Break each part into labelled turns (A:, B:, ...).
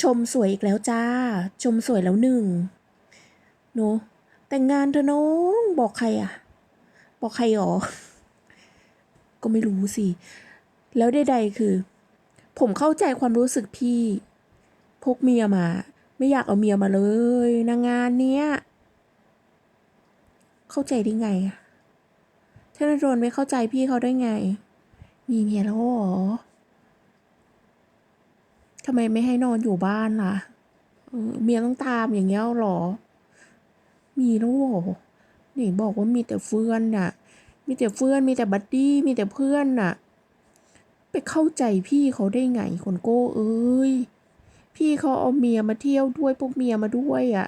A: ชมสวยอีกแล้วจ้า ชมสวยแล้วหนึ่งเนอะแต่งงานเธอน้องบอกใครอะบอกใครหรอ ก็ไม่รู้สิ แล้วใดๆคือ ผมเข้าใจความรู้สึกพี่ พกเมียมา ไม่อยากเอาเมียมาเลยนางงานเนี้ย เข้าใจได้ไงอะธนดลไม่เข้าใจพี่เขาได้ไง มีเมียแล้วหรอ ทำไมไม่ให้นอนอยู่บ้านล่ะเมียต้องตามอย่างเงี้ยหรอ มีแล้วหรอนี่บอกว่ามีแต่เพื่อนน่ะ มีแต่เพื่อน มีแต่บัดดี้ มีแต่เพื่อนน่ะ ไปเข้าใจพี่เขาได้ไงคนโก้เอ้ย พี่เขาเอาเมียมาเที่ยวด้วยพวกเมียมาด้วยอะ่ะ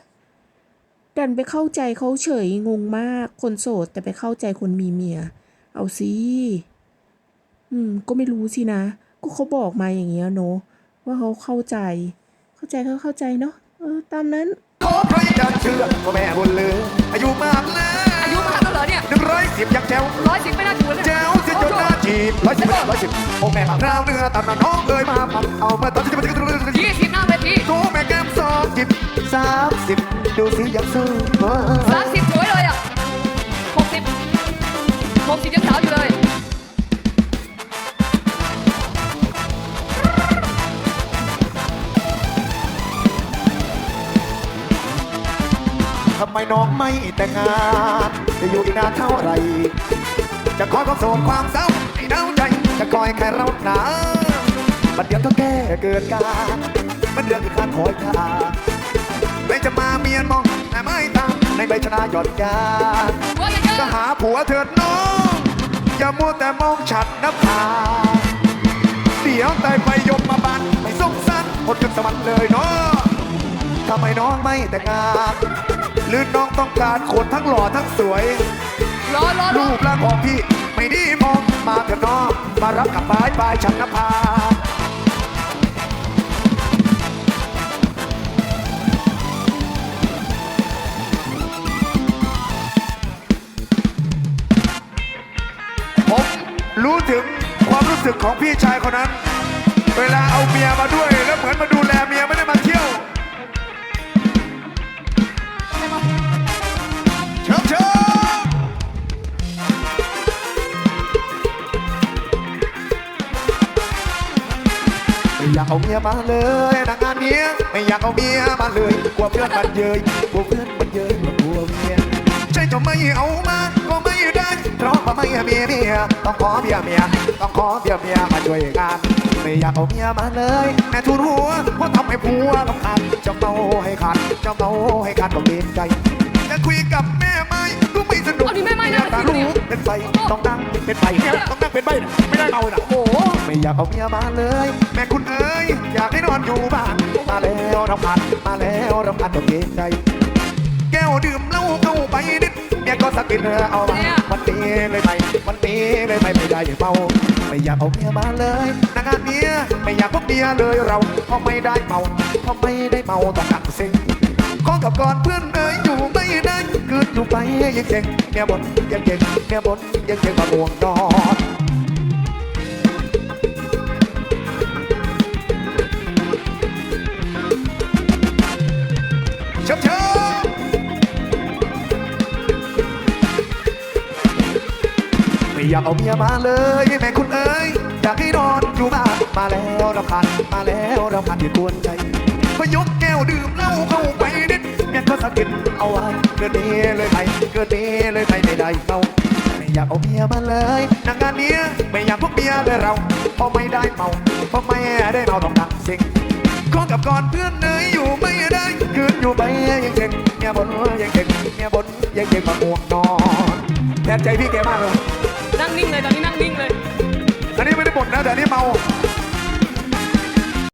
A: ดันไปเข้าใจเขาเฉยงงมาก คนโสดแต่ไปเข้าใจคนมีเมีย เอาสิ อืม ก็ไม่รู้สินะ ก็เขาบอกมาอย่างเงี้ยเนอะ ว่าเขาเข้าใจ เข้าใจเขาเข้าใจเนาะเออตามนั้น
B: ขอใครจะเชื่อว่าแม่บุญเหลืออายุมากแล้ว
C: อายุมากแล้วเหรอเนี่ย
B: หนึ่งร้อยสิบยังแจ๋ว
C: ร้อยสิบไม่น่าถูกเลย
B: แจ๋วสิจนหน้าจีบร้อยสิบร้อยสิบโอ้แม่ข้าวเนื้อตำน้น้องเอ้ยมาปัดเอามาตอนที่จะมาจะจะ
C: ยี่สิบหน้าเวที
B: โอ้แม่แก้มสองจิบสามสิบดูสิยังสู้ำไมน้องไม่แต่งงานจะอยู่อีกนานเท่าไหรจะคอยความโศกความเศร้าให้ดาวใจ จะคอยแค่เราหนาบัดเดียวก็แก้เกิดการมันเดือนคือการคอยทาไม่จะมาเมียนมองแต่ไม่ตามในใบชนะหย่อนยา
C: จะเจ
B: ก็หาผัวเถิดน้อง อย่ามัวแต่มองฉัดน้ำผาเดี๋ยวตายไปยมมาบันไม่สงสารหมดกันสวรรค์เลยเนาะทำไมน้องไม่แต่งงาน หรือน้องต้องการคนทั้งหล่อทั้งสวย
C: รอรอร
B: รู
C: อ
B: ปร่างของพี่ไม่ดีมองมาเถิดน้องมารับกับบายบายฉันนภาผมรู้ถึงความรู้สึกของพี่ชายคนนั้น เวลาเอาเมียมาด้วยแล้วเหมือนมาดูแลเมียไม่ได้มาเที่ยว อยากเอาเมียมาเลยนางงานเนี้ยไม่อยากเอาเมียมาเลยกลัวเพื่อนมันเย้ยกลัวเพื่อนมันเย้ยกลัวเมียใช่จะไม่เอามาก็ไม่ได้เพราะว่าไม่มีเมียต้องขอเมียเมียต้องขอเมียเมียมาช่วยงานไม่อยากเอาเมียมาเลยแม่ทุนหัวเพราะทำให้ผัวต้องขาดจะเมาให้ขาดจะเมาให้ขาดต้องเกรงใจจะคุยกับแม่ไม่ก็ไม่สนุก
C: เอาดิแม่ไม่นะ
B: อยากรู้เป็นไฟต้องนั่งเป็นไฟเนี่ยต้องนั่งเป็นใบน่ะไม่ได้เมาน่ะ
C: โอ้โห
B: ไม่อยากเอาเมียมาเลย แม่คุณเอ๋ยอยากให้นอนอยู่บ้านมาแล้วรำพันมาแล้วรำพันต้องเกรงใจ แก้วดื่มเหล้าเข้าไปนิดเมียก็สะกิดเอามาวันนี้เลยไม่วันนี้เลยไม่ไม่ได้เมาไม่อยากเอาเมียมาเลยนางานเมียไม่อยากพบเมียเลยเราเพราะไม่ได้เมาเพราะไม่ได้เมาต้องกักเซ็งขอกับก่อนเพื่อนเอ๋ยอยู่ไม่ได้คืนอยู่ไปยังเก่งเมียบ่นยังเก่งเมียบ่นยังเก่งมาห่วงนอน เชิญเชิญไม่อยากเอาเมียมาเลยแม่คุณเอ๋ยอยากให้นอนอยู่บ้านมาแล้วเรำพันมาแล้วเรำพันที่กวนใจพยกแก้วดื่มเหล้าเข้าไปนิดเมียก็สะกิดเอาไว้เกินนี้เลยไปเกินนี้เลยไปไม่ได้เมาไม่อยากเอาเมียมาเลยนางงานเนี้ยไม่อยากพบเมียเลยเราเพราะไม่ได้เมาเพราะไม่ได้เมาต้องดังสิ่ง ขอกับก่อนเพื่อนเนยอยู่ไม่ได้คืนอยู่ไปยังเก่งเมียบนยังเก่งเมียบนยังเก่งมาห่วงนอนแทนใจพี่แกมากเลย
C: นั่งนิ่งเลยตอนนี้นั่งนิ่งเลย
B: อันนี้ไม่ได้บ่นนะแต่อันนี้เมา